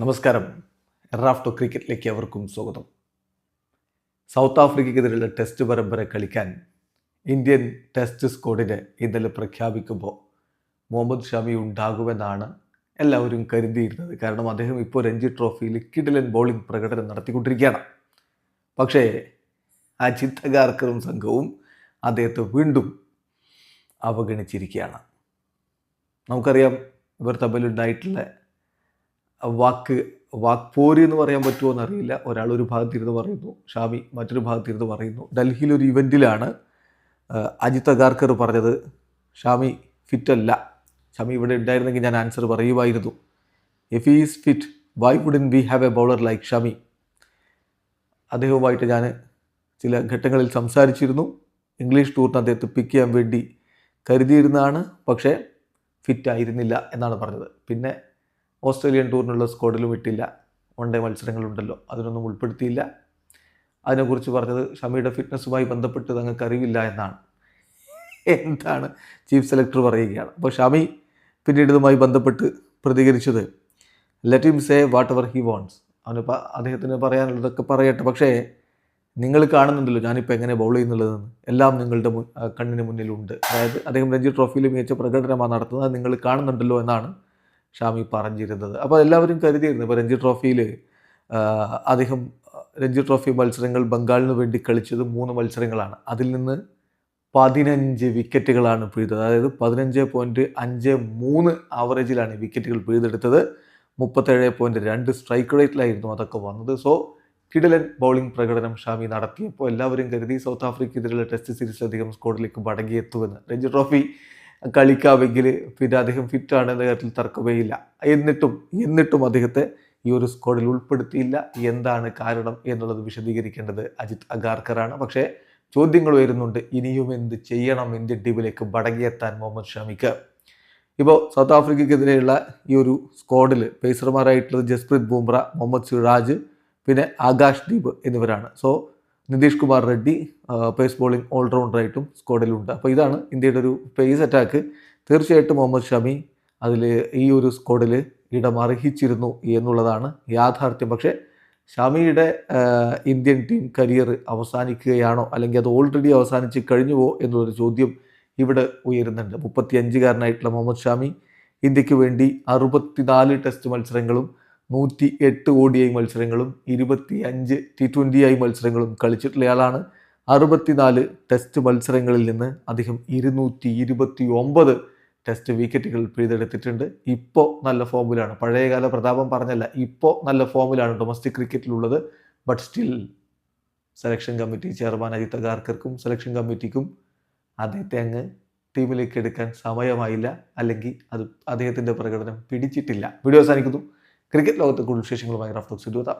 നമസ്കാരം. എറാഫ്റ്റോ ക്രിക്കറ്റിലേക്ക് അവർക്കും സ്വാഗതം. സൗത്ത് ആഫ്രിക്കയ്ക്കെതിരെയുള്ള ടെസ്റ്റ് പരമ്പര കളിക്കാൻ ഇന്ത്യൻ ടെസ്റ്റ് സ്ക്വാഡിനെ ഇന്നലെ പ്രഖ്യാപിക്കുമ്പോൾ മുഹമ്മദ് ഷമി ഉണ്ടാകുമെന്നാണ് എല്ലാവരും കരുതിയിരുന്നത്. കാരണം അദ്ദേഹം ഇപ്പോൾ രഞ്ജി ട്രോഫിയിൽ കിഡിലൻ ബോളിംഗ് പ്രകടനം നടത്തിക്കൊണ്ടിരിക്കുകയാണ്. പക്ഷേ ആ അഗാർക്കറും സംഘവും അദ്ദേഹത്തെ വീണ്ടും അവഗണിച്ചിരിക്കുകയാണ്. നമുക്കറിയാം ഇവർ തമ്മിലുണ്ടായിട്ടുള്ള വാക്ക് വാക്പോര് എന്ന് പറയാൻ പറ്റുമോ എന്നറിയില്ല. ഒരാൾ ഒരു ഭാഗത്തിരുന്ന് പറയുന്നു ഷാമി മറ്റൊരു ഭാഗത്തിരുന്ന് പറയുന്നു. ഡൽഹിയിൽ ഒരു ഇവന്റിലാണ് അജിത് അഗാർക്കർ പറഞ്ഞത് ഷാമി ഫിറ്റ് അല്ല ഷാമി ഇവിടെ ഉണ്ടായിരുന്നെങ്കിൽ ഞാൻ ആൻസർ പറയുമായിരുന്നു. If is fit why wouldn't we have a bowler like Shami? അദ്ദേഹവുമായിട്ട് ഞാൻ ചില ഘട്ടങ്ങളിൽ സംസാരിച്ചിരുന്നു. ഇംഗ്ലീഷ് ടൂറിന് അദ്ദേഹത്തെ പിക്ക് ചെയ്യാൻ വേണ്ടി കരുതിയിരുന്നതാണ് പക്ഷേ ഫിറ്റ് ആയിരുന്നില്ല എന്നാണ് പറഞ്ഞത്. പിന്നെ ഓസ്ട്രേലിയൻ ടൂറിനുള്ള സ്ക്വാഡിലും ഇട്ടില്ല വൺ ഡേ മത്സരങ്ങളുണ്ടല്ലോ അതിനൊന്നും ഉൾപ്പെടുത്തിയില്ല. അതിനെക്കുറിച്ച് പറഞ്ഞത് ഷമിയുടെ ഫിറ്റ്നസ്സുമായി ബന്ധപ്പെട്ട് തങ്ങൾക്ക് അറിവില്ല എന്നാണ്. എന്താണ് ചീഫ് സെലക്ടർ പറയുകയാണ്. അപ്പോൾ ഷമി പിന്നീട് ഇതുമായി ബന്ധപ്പെട്ട് പ്രതികരിച്ചത് let him say whatever he wants അവന് അദ്ദേഹത്തിന് പറയാനുള്ളതൊക്കെ പറയട്ടെ. പക്ഷേ നിങ്ങൾ കാണുന്നുണ്ടല്ലോ ഞാനിപ്പോൾ എങ്ങനെ ബൗൾ ചെയ്യുന്നുള്ളതെന്ന്. എല്ലാം നിങ്ങളുടെ മുൻ കണ്ണിന് മുന്നിലുണ്ട്. അതായത് അദ്ദേഹം രഞ്ജി ട്രോഫിയിൽ മികച്ച പ്രകടനമാണ് നടത്തുന്നത്. നിങ്ങൾ കാണുന്നുണ്ടല്ലോ എന്നാണ് ഷാമി പറഞ്ഞിരുന്നത്. അപ്പോൾ എല്ലാവരും കരുതിയിരുന്നു. ഇപ്പോൾ രഞ്ജി ട്രോഫിയിൽ അദ്ദേഹം രഞ്ജി ട്രോഫി മത്സരങ്ങൾ ബംഗാളിന് വേണ്ടി കളിച്ചത് മൂന്ന് മത്സരങ്ങളാണ്. അതിൽ നിന്ന് പതിനഞ്ച് വിക്കറ്റുകളാണ് പിഴുതത്. അതായത് പതിനഞ്ച് പോയിന്റ് അഞ്ച് മൂന്ന് ആവറേജിലാണ് വിക്കറ്റുകൾ പിഴുതെടുത്തത്. മുപ്പത്തേഴ് പോയിന്റ് രണ്ട് സ്ട്രൈക്ക് റേറ്റിലായിരുന്നു അതൊക്കെ വന്നത്. സോ കിടലൻ ബൗളിംഗ് പ്രകടനം ഷാമി നടത്തിയപ്പോൾ എല്ലാവരും കരുതി സൗത്ത് ആഫ്രിക്കെതിരെയുള്ള ടെസ്റ്റ് സീരീസിൽ അധികം സ്കോഡിലേക്ക് മടങ്ങിയെത്തുമെന്ന്. രഞ്ജി ട്രോഫി കളിക്കാമെങ്കിൽ പിന്നെ അദ്ദേഹം ഫിറ്റാണ് എന്ന കാര്യത്തിൽ തർക്കമേ ഇല്ല എന്നിട്ടും എന്നിട്ടും അദ്ദേഹത്തെ ഈ ഒരു സ്ക്വാഡിൽ ഉൾപ്പെടുത്തിയില്ല. എന്താണ് കാരണം എന്നുള്ളത് വിശദീകരിക്കേണ്ടത് അജിത് അഗാർക്കറാണ്. പക്ഷേ ചോദ്യങ്ങൾ വരുന്നുണ്ട് ഇനിയും എന്ത് ചെയ്യണം ഇന്ത്യൻ ടീമിലേക്ക് മടങ്ങിയെത്താൻ മുഹമ്മദ് ഷമിക്ക്? ഇപ്പോൾ സൗത്ത് ആഫ്രിക്കയ്ക്കെതിരെയുള്ള ഈ ഒരു സ്ക്വാഡിൽ പേസർമാരായിട്ടുള്ളത് ജസ്പ്രീത് ബുംറ മുഹമ്മദ് സിറാജ് പിന്നെ ആകാശ് ദീപ് എന്നിവരാണ്. So Nitish Kumar Reddy pace bowling ഓൾറൗണ്ടറായിട്ടും സ്ക്വാഡിലുണ്ട് അപ്പോൾ ഇതാണ് ഇന്ത്യയുടെ ഒരു പേസ് അറ്റാക്ക് തീർച്ചയായിട്ടും മുഹമ്മദ് ഷമി അതിൽ ഈ ഒരു സ്ക്വാഡിൽ ഇടം അർഹിച്ചിരുന്നു എന്നുള്ളതാണ് യാഥാർത്ഥ്യം. പക്ഷേ ഷമിയുടെ ഇന്ത്യൻ ടീം കരിയർ അവസാനിക്കുകയാണോ? അല്ലെങ്കിൽ അത് ഓൾറെഡി അവസാനിച്ച് കഴിഞ്ഞുവോ എന്നുള്ളൊരു ചോദ്യം ഇവിടെ ഉയരുന്നുണ്ട്. മുപ്പത്തി അഞ്ചുകാരനായിട്ടുള്ള മുഹമ്മദ് ഷാമി ഇന്ത്യയ്ക്ക് വേണ്ടി അറുപത്തിനാല് ടെസ്റ്റ് മത്സരങ്ങളും നൂറ്റി എട്ട് ഒ മത്സരങ്ങളും ഇരുപത്തി അഞ്ച് ടി ട്വന്റി ഐ മത്സരങ്ങളും കളിച്ചിട്ടുള്ളയാളാണ് അറുപത്തിനാല് ടെസ്റ്റ് മത്സരങ്ങളിൽ നിന്ന് അദ്ദേഹം ഇരുന്നൂറ്റി ഇരുപത്തി ഒമ്പത് ടെസ്റ്റ് വിക്കറ്റുകൾ പിഴുതെടുത്തിട്ടുണ്ട്. ഇപ്പോൾ നല്ല ഫോമിലാണ് പഴയകാല പ്രതാപം പറഞ്ഞല്ല ഇപ്പോൾ നല്ല ഫോമിലാണ് domestic ക്രിക്കറ്റിലുള്ളത് but still selection committee chairman Ajit അഗാർക്കർക്കും selection കമ്മിറ്റിക്കും അദ്ദേഹത്തെ അങ്ങ് ടീമിലേക്ക് എടുക്കാൻ സമയമായില്ല. അല്ലെങ്കിൽ അത് അദ്ദേഹത്തിന്റെ പ്രകടനം പിടിച്ചിട്ടില്ല. വീഡിയോ അവസാനിക്കുന്നു. ക്രിക്കറ്റ് ലോകത്തെ കൂടുതൽ വിശേഷങ്ങളുമായി റഫ്ലോക്സ് ഇരുപതാം